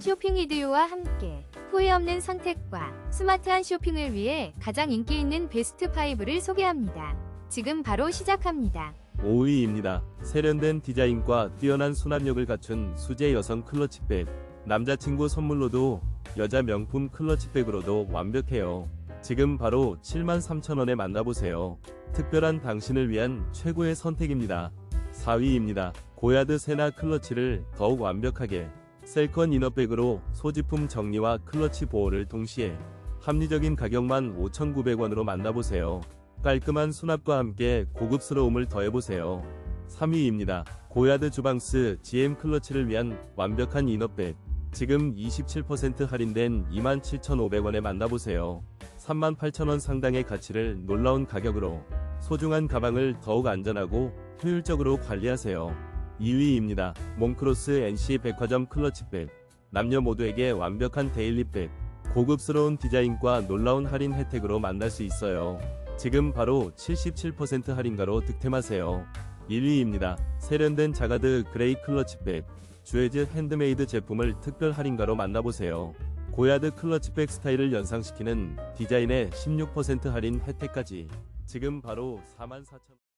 쇼핑 리드요와 함께 후회 없는 선택과 스마트한 쇼핑을 위해 가장 인기 있는 베스트 5를 소개합니다. 지금 바로 시작합니다. 5위입니다. 세련된 디자인과 뛰어난 수납력을 갖춘 수제 여성 클러치백. 남자친구 선물로도 여자 명품 클러치백으로도 완벽해요. 지금 바로 73,000원에 만나보세요. 특별한 당신을 위한 최고의 선택입니다. 4위입니다. 고야드 세나 클러치를 더욱 완벽하게 셀컨 이너백으로 소지품 정리와 클러치 보호를 동시에 합리적인 가격만 5,900원으로 만나보세요. 깔끔한 수납과 함께 고급스러움을 더해보세요. 3위입니다. 고야드 주방스 GM 클러치를 위한 완벽한 이너백. 지금 27% 할인된 27,500원에 만나보세요. 38,000원 상당의 가치를 놀라운 가격으로 소중한 가방을 더욱 안전하고 효율적으로 관리하세요. 2위입니다. 몽크로스 NC 백화점 클러치백. 남녀 모두에게 완벽한 데일리백. 고급스러운 디자인과 놀라운 할인 혜택으로 만날 수 있어요. 지금 바로 77% 할인가로 득템하세요. 1위입니다. 세련된 자가드 그레이 클러치백. 주에즈 핸드메이드 제품을 특별 할인가로 만나보세요. 고야드 클러치백 스타일을 연상시키는 디자인의 16% 할인 혜택까지. 지금 바로 44,000원.